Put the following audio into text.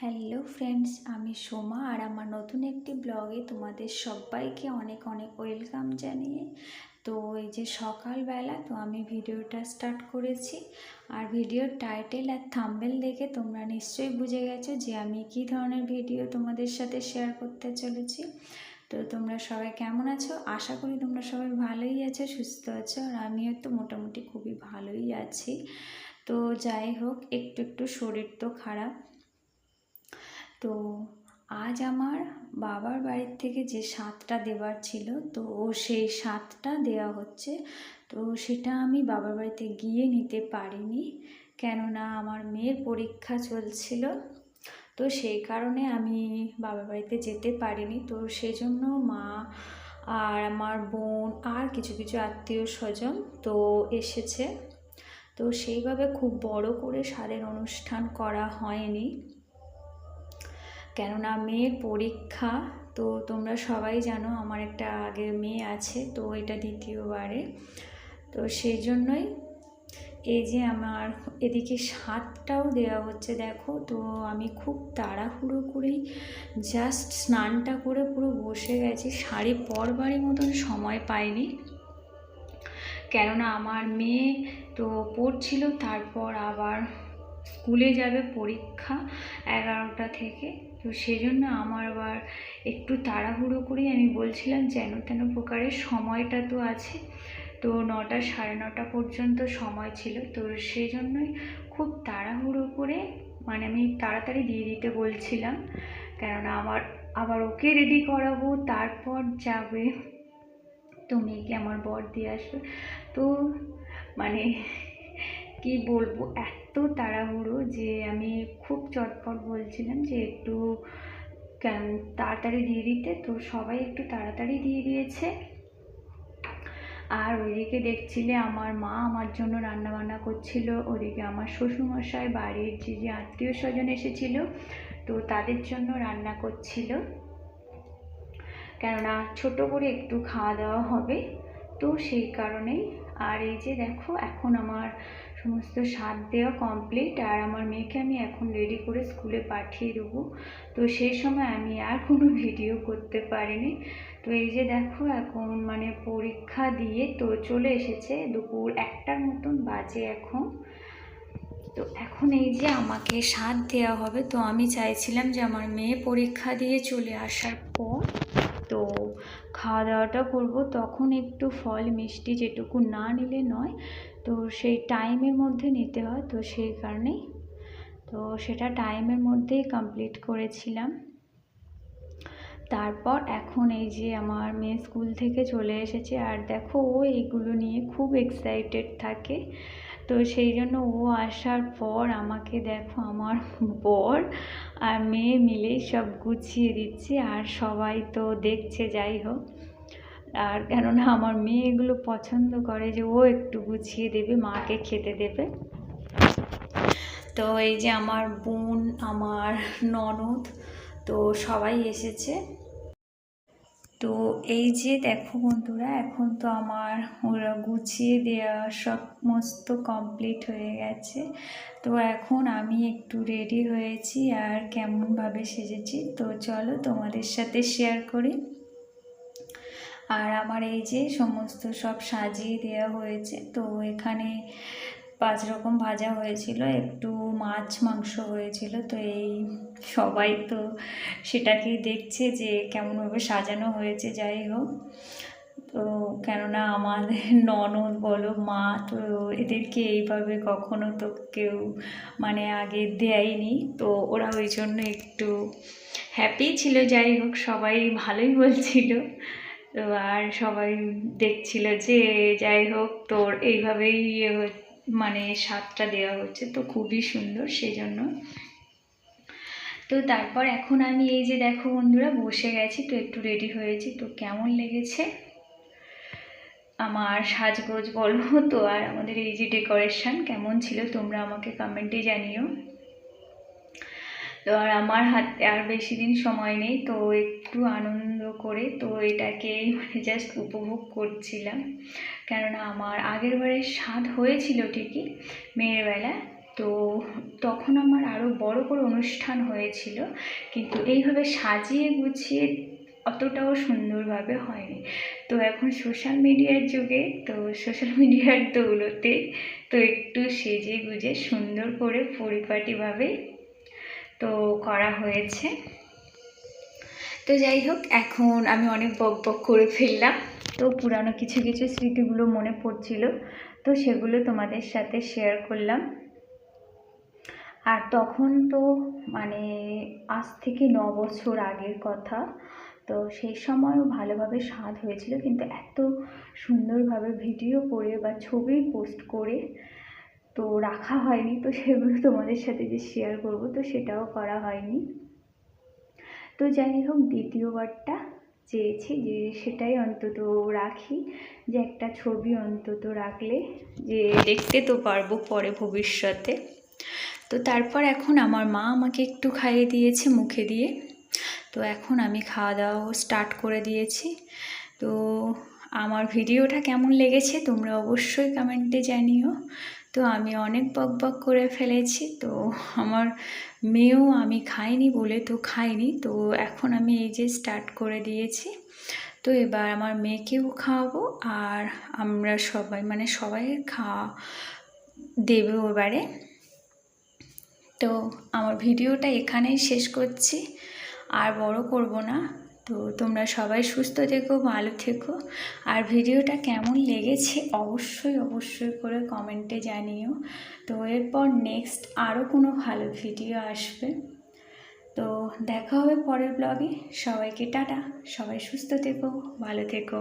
Hello friends আমি সোমা আর আমার নতুন একটি ব্লগে তোমাদের সবাইকে অনেক অনেক ওয়েলকাম জানিয়ে। তো এই যে সকালবেলা, তো আমি ভিডিওটা স্টার্ট করেছি। আর ভিডিওর টাইটেল আর থাম্বেল দেখে তোমরা নিশ্চয়ই বুঝে গেছো যে আমি কী ধরনের ভিডিও তোমাদের সাথে শেয়ার করতে চলেছি। তো তোমরা সবাই কেমন আছো? আশা করি তোমরা সবাই ভালোই আছো, সুস্থ আছো, আর আমিও তো মোটামুটি খুবই ভালোই আছি। তো যাই হোক, একটু একটু শরীর তো খারাপ। তো আজ আমার বাবার বাড়ির থেকে যে স্বাদটা দেওয়ার ছিল, তো সেই স্বাদটা দেওয়া হচ্ছে। তো সেটা আমি বাবার বাড়িতে গিয়ে নিতে পারিনি, কেননা আমার মেয়ের পরীক্ষা চলছিল। তো সেই কারণে আমি বাবার বাড়িতে যেতে পারিনি। তো সেজন্য মা আর আমার বোন আর কিছু কিছু আত্মীয় স্বজন তো এসেছে। তো সেইভাবে খুব বড় করে স্বাদের অনুষ্ঠান করা হয়নি। কেননা মেয়ের পরীক্ষা, তো তোমরা সবাই জানো আমার একটা আগের মেয়ে আছে, তো এটা দ্বিতীয়বারে। তো সেই জন্যই এই যে আমার এদিকে স্বাদটাও দেওয়া হচ্ছে, দেখো, তো আমি খুব তাড়াহুড়ো করেই জাস্ট স্নানটা করে পুরো বসে গেছি, শাড়ি পরবারই মতন সময় পাইনি। কেননা আমার মেয়ে তো পড়ছিল তারপর আবার স্কুলে যাবে পরীক্ষা এগারোটা থেকে। তো সেজন্য আমার আবার একটু তাড়াহুড়ো করেই আমি বলছিলাম যেন তেন প্রকারের সময়টা তো আছে। তো নটা সাড়ে নটা পর্যন্ত সময় ছিল। তো সেই জন্যই খুব তাড়াহুড়ো করে মানে আমি তাড়াতাড়ি দিয়ে দিতে বলছিলাম। কেননা আমার, আবার ওকে রেডি করাবো, তারপর যাবে। তো মেয়েকে আমার বর দিয়ে আসবে। তো মানে কি বলব, এত তাড়াহুড়ো যে আমি খুব চটপট বলছিলাম যে একটু তাড়াতাড়ি দিয়ে দিতে। তো সবাই একটু তাড়াতাড়ি দিয়ে দিয়েছে। আর ওইদিকে দেখছিলে আমার মা আমার জন্য রান্না বান্না করছিল ওদিকে আমার শ্বশুরমশাই, বাড়ির যে যে আত্মীয় স্বজন এসেছিল, তো তাদের জন্য রান্না করছিল। কেননা ছোট করে একটু খাওয়া দাওয়া হবে, তো সেই কারণেই। আর এই যে দেখো, এখন আমার সমস্ত স্বাদ দেওয়া কমপ্লিট আর আমার মেয়েকে আমি এখন রেডি করে স্কুলে পাঠিয়ে দেবো। তো সেই সময় আমি আর কোনো ভিডিও করতে পারিনি। তো এই যে দেখো এখন মানে পরীক্ষা দিয়ে তো চলে এসেছে দুপুর একটার মতন বাজে এখন। তো এখন এই যে আমাকে স্বাদ দেওয়া হবে, তো আমি চাইছিলাম যে আমার মেয়ে পরীক্ষা দিয়ে চলে আসার পর তো খাওয়া দাওয়াটা করব। তখন একটু ফল, মিষ্টি যেটুকু না নিলে নয়। তো সেই টাইমের মধ্যে নিতে হয়। তো সেই কারণেই তো সেটা টাইমের মধ্যেই কমপ্লিট করেছিলাম। তারপর এখন এই যে আমার মেয়ে স্কুল থেকে চলে এসেছে। আর দেখো, ও এইগুলো নিয়ে খুব এক্সাইটেড থাকে। তো সেই জন্য ও আসার পর আমাকে দেখো আমার বর আর মেয়ে মিলেই সব গুছিয়ে দিচ্ছে আর সবাই তো দেখছে, যাই হোক। আর কেননা আমার মেয়ে এগুলো পছন্দ করে যে ও একটু গুছিয়ে দেবে, মাকে খেতে দেবে। তো এই যে আমার বোন, আমার ননদ, তো সবাই এসেছে। তো এই যে দেখো বন্ধুরা, এখন তো আমার ওরা গুছিয়ে দেওয়া সমস্ত কমপ্লিট হয়ে গেছে। তো এখন আমি একটু রেডি হয়েছি আর কেমনভাবে সেজেছি। তো চলো তোমাদের সাথে শেয়ার করি। আর আমার এই যে সমস্ত সব সাজিয়ে দেওয়া হয়েছে, তো এখানে পাঁচ রকম ভাজা হয়েছিল, একটু মাছ মাংস হয়েছিল, তো এই সবাই তো সেটাকেই দেখছে যে কেমনভাবে সাজানো হয়েছে, যাই হোক। তো কেননা আমাদের ননদ বলো, মা তো এদেরকে এইভাবে কখনো তো কেউ মানে আগে দেয়নি, তো ওরা ওই জন্য একটু হ্যাপি ছিল, যাই হোক, সবাই ভালোই বলছিল। তো আর সবাই দেখছিল যে, যাই হোক, তোর এইভাবেই ইয়ে মানে স্বাদটা দেওয়া হচ্ছে, তো খুবই সুন্দর সেই জন্য তো তারপর এখন আমি এই যে দেখো বন্ধুরা, বসে গেছি, তো একটু রেডি হয়েছি, তো কেমন লেগেছে? আমার সাজগোজ বলো তো, আর আমাদের এই যে ডেকোরেশন কেমন ছিল তোমরা আমাকে কমেন্টে জানিও। তো আর আমার হাতে আর বেশি দিন সময় নেই, তো একটু আনন্দ করে তো এটাকে মানে জাস্ট উপভোগ করছিলাম। কেননা আমার আগের বারে স্বাদ হয়েছিল ঠিকই মেয়ের বেলা, তো তখন আমার আরও বড় করে অনুষ্ঠান হয়েছিল, কিন্তু এইভাবে সাজিয়ে গুছিয়ে অতটাও সুন্দরভাবে হয়নি। তো এখন সোশ্যাল মিডিয়ার যুগে, তো সোশ্যাল মিডিয়ার দৌলতে তো একটু সেজে গুজে সুন্দর করে পরিপাটিভাবে তো করা হয়েছে। তো যাই হোক, এখন আমি অনেক বক বক করে ফেললাম। তো পুরানো কিছু কিছু স্মৃতিগুলো মনে পড়ছিল, তো সেগুলো তোমাদের সাথে শেয়ার করলাম। আর তখন তো মানে আজ থেকে ন বছর আগের কথা, তো সেই সময়ও ভালোভাবে স্বাদ হয়েছিল। কিন্তু এত সুন্দরভাবে ভিডিও করে বা ছবি পোস্ট করে তো রাখা হয়নি, তো সেগুলো তোমাদের সাথে যে শেয়ার করব, তো সেটাও করা হয়নি। তো যাই হোক, দ্বিতীয়বারটা চেয়েছি যে সেটাই অন্তত রাখি, যে একটা ছবি অন্তত রাখলে যে দেখতে তো পারব পরে ভবিষ্যতে। তো তারপর এখন আমার মা আমাকে একটু খাইয়ে দিয়েছে মুখে দিয়ে। তো এখন আমি খাওয়া দাওয়াও স্টার্ট করে দিয়েছি। তো আমার ভিডিওটা কেমন লেগেছে তোমরা অবশ্যই কমেন্টে জানিও। তো আমি অনেক বক বক করে ফেলেছি, তো আমার মেয়েও আমি খাইনি বলে তো খাইনি, তো এখন আমি এই যে স্টার্ট করে দিয়েছি। তো এবার আমার মেয়েকেও খাওয়াবো আর আমরা সবাই মানে সবাই খাওয়া দেবে এবারে। তো আমার ভিডিওটা এখানেই শেষ করছি, আর বড় করব না। তো তোমরা সবাই সুস্থ থেকো, ভালো থেকো। আর ভিডিওটা কেমন লেগেছে অবশ্যই অবশ্যই করে কমেন্টে জানিও। তো এরপর নেক্সট আরও কোনো ভালো ভিডিও আসবে। তো দেখা হবে পরের ব্লগে সবাইকে টাটা। সবাই সুস্থ থেকো, ভালো থেকো।